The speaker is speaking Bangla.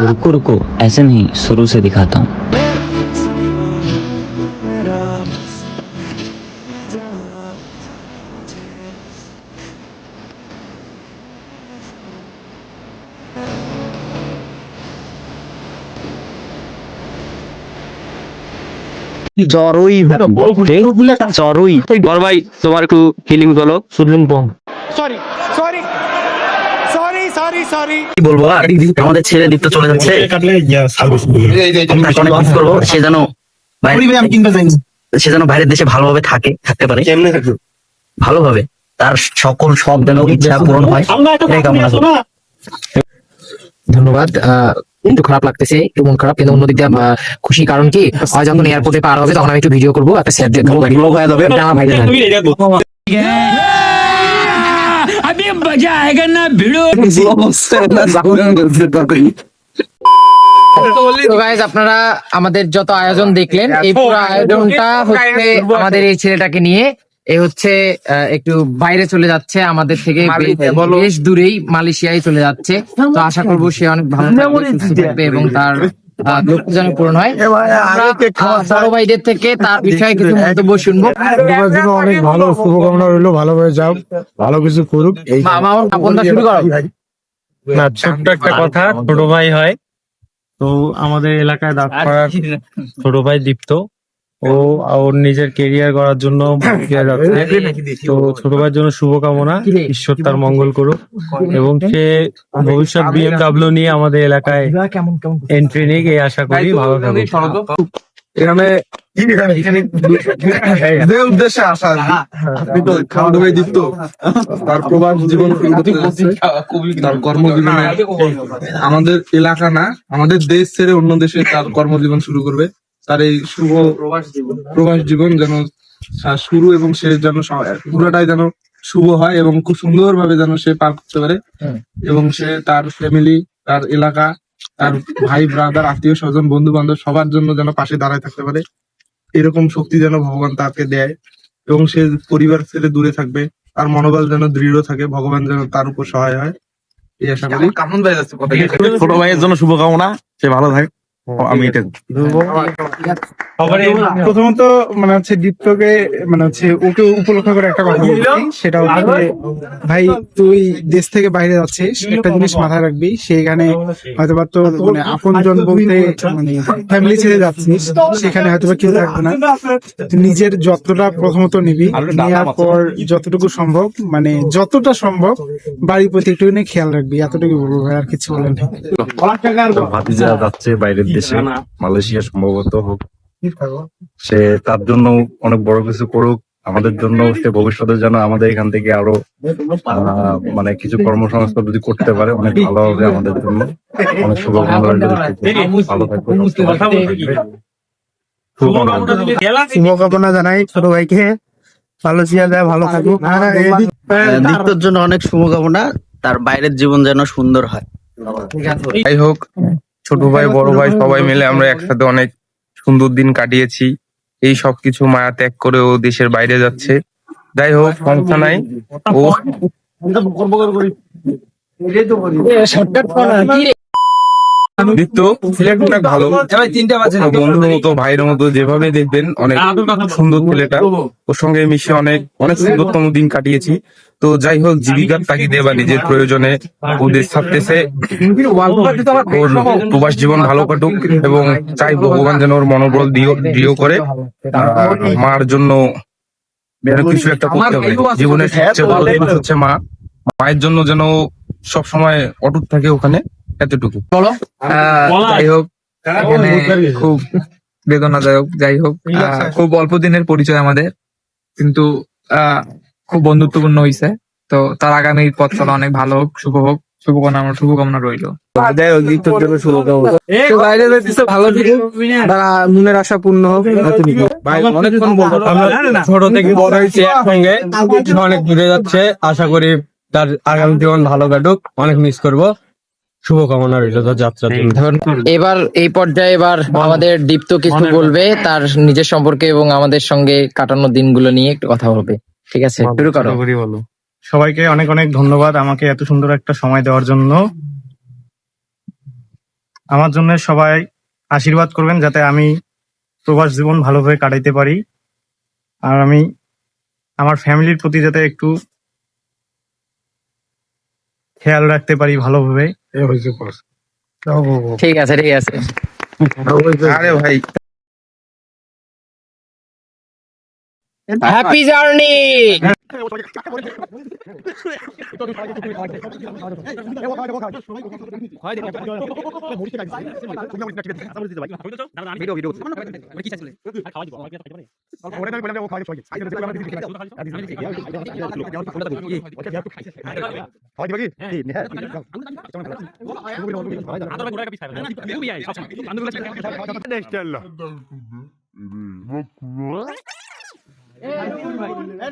रुको रुको ऐसे नहीं शुरू से दिखाता हूँ জরুই জরুই বড় ভাই তোমার একটু ফিলিংস বলো শুনলেন পং sorry, sorry. কি বলব আর আমাদের দীপ্ত চলে যাচ্ছে। আমরা তাকে অনেক মিস করব সে যেন সে যেন বাইরের দেশে ভালোভাবে থাকে থাকতে পারে। ভালোভাবে। তার সকল সব যেন ইচ্ছা পূরণ হয় এটাই কামনা করি। ধন্যবাদ আহ, একটু খারাপ লাগতেছে একটু মন খারাপ কিন্তু অন্যদিকে আহ, খুশি কারণ কি হয় যখন এয়ারপোর্টে পার হবে তখন আমি একটু ভিডিও করব একটা স্যার হয়ে যাবে। আমার তো গাইজ আপনারা আমাদের যত আয়োজন দেখলেন এই পুরো আয়োজনটা হচ্ছে আমাদের এই ছেলেটাকে নিয়ে। এ হচ্ছে আহ, একটু বাইরে চলে যাচ্ছে আমাদের থেকে বেশ দূরেই মালয়েশিয়ায় চলে যাচ্ছে। তো আশা করব সে অনেক ভালো থাকবে এবং তার লক্ষ্য যেন পূরণ হয়। বড় ভাইদের থেকে তার বিষয়ে কিছু মন্তব্য শুনব। তোমার জন্য অনেক ভালো শুভকামনা রইল ভালোভাবে যাও ভালো কিছু করুক এই আমার আপনটা শুরু করো। না ছোট্ট একটা কথা ছোট ভাই হয়। তো আমাদের এলাকায় দাঁত করার ছোট ভাই দীপ্ত। ও ওর নিজের কেরিয়ার করার জন্য তো ছোট ভাইয়ের জন্য শুভকামনা। ঈশ্বর তার মঙ্গল করুক। এবং সে ভবিষ্যৎ বিএমডাব্লিউ নিয়ে আমাদের এলাকায় এন্ট্রি নিক এই আশা করি ভালো থাকুক। এখানে যে উদ্দেশ্যে আসা আপনি তো খাওয়া দাওয়াই দীপ্ত তার প্রবাস জীবন। তার কর্মজীবনে আমাদের এলাকা না আমাদের দেশ ছেড়ে অন্য দেশে তার কর্মজীবন শুরু করবে। তার এই শুভ প্রবাস জীবন যেন শুরু এবং শেষ যেন পুরোটাই যেন শুভ হয় এবং খুব সুন্দর ভাবে যেন সে পার করতে পারে। এবং সে তার ফ্যামিলি তার এলাকা তার ভাই ব্রাদার আত্মীয় স্বজন বন্ধু বান্ধব সবার জন্য যেন পাশে দাঁড়ায় থাকতে পারে। এরকম শক্তি যেন ভগবান তাকে দেয় এবং সে পরিবার ছেড়ে দূরে থাকবে তার মনোবল যেন দৃঢ় থাকে ভগবান যেন তার উপর সহায় হয়। এই আশা করি। ছোট ভাইয়ের জন্য শুভকামনা সে ভালো থাকে। আমি এটা প্রথমত মানে হচ্ছে দীপ্তকে মানে হচ্ছে ওকে উপলক্ষ করে একটা কথা বলছি। সেটা হচ্ছে ভাই তুই দেশ থেকে বাইরে যাচ্ছিস একটা জিনিস মাথায় রাখবি সেখানে হয়তোবা তোর মানে আপনজন বলতে মানে ফ্যামিলি ছেড়ে যাচ্ছিস সেখানে হয়তোবা কেউ থাকবে না। নিজের যতটা প্রথমত নিবি নেওয়ার পর যতটুকু সম্ভব মানে যতটা সম্ভব বাড়ির প্রতি একটু খেয়াল রাখবি এতটুকু বলব ভাই আর কিছু বলেন না ভাতিজা যাচ্ছে বাইরের দেশে মালয়েশিয়া সম্ভবত হোক। সে তার জন্য অনেক বড় কিছু করুক। আমাদের জন্য সে ভবিষ্যতে যেন আমাদের এখান থেকে আরও আহ, মানে কিছু কর্মসংস্থান যদি করতে পারে অনেক ভালো হবে আমাদের জন্য। অনেক শুভকামনা জানাই ছোট ভাইকে। ভালো চিয়া দেয় ভালো থাকুক। দীপ্তর জন্য অনেক শুভকামনা। তার বাইরের জীবন যেন সুন্দর হয়। যাই হোক। ছোট ভাই বড় ভাই সবাই মিলে আমরা একসাথে অনেক সুন্দর দিন কাটিয়েছি। এই সবকিছু মায়া ত্যাগ করে ও দেশের বাইরে যাচ্ছে। যাই হোক সমস্যা নাই। ও দীপ্ত ছেলেটা অনেক ভালো। বন্ধুর মতো ভাইয়ের মতো যেভাবে দেখবেন অনেক সুন্দর ছেলেটা। ওর সঙ্গে মিশে অনেক অনেক সুন্দরতম দিন কাটিয়েছি। তো যাই হোক জীবিকার তাগিদে বা নিজের প্রয়োজনে ও ছাড়তেছে। ওর প্রবাস জীবন ভালো কাটুক এবং চাই ভগবান যেন ওর মনোবল দৃঢ় দৃঢ় করে। মার জন্য কিছু একটা করতে হবে জীবনের সবচেয়ে ভালো হচ্ছে মা। মায়ের জন্য যেন সব সময় অটুট থাকে ওখানে। এতটুকু। যাই হোক এখানে খুব বেদনাদায়ক যাই হোক খুব অল্প দিনের পরিচয় আমাদের কিন্তু আহ, খুব বন্ধুত্বপূর্ণ হয়েছে তো তার আগামী পথ চলা অনেক ভালো হোক শুভ হোক শুভকামনা শুভকামনা রইল। বাইরে ভালো তারা মনের আশা পূর্ণ হোক। ভাই ছোট থেকে বড় হয়েছে একসঙ্গে। অনেক দূরে যাচ্ছে। আশা করি তার আগামী জীবন ভালো কাটুক। অনেক মিস করব। শুভকামনা রইল যাত্রা এবার এই পর্যায়ে এবার আমাদের দীপ্ত কিছু বলবে তার নিজের সম্পর্কে এবং আমাদের সঙ্গে কাটানো দিনগুলো নিয়ে একটু কথা বলবে ঠিক আছে শুরু করো। সবাইকে অনেক অনেক ধন্যবাদ আমাকে এত সুন্দর একটা সময় দেওয়ার জন্য। আমার জন্য সবাই আশীর্বাদ করবেন যাতে আমি প্রবাস জীবন ভালোভাবে কাটাইতে পারি। আর আমি আমার ফ্যামিলির প্রতি যাতে একটু খেয়াল রাখতে পারি ভালোভাবে। ঠিক আছে ঠিক আছে। আরে ভাই। হ্যাপি জার্নি Next ভাই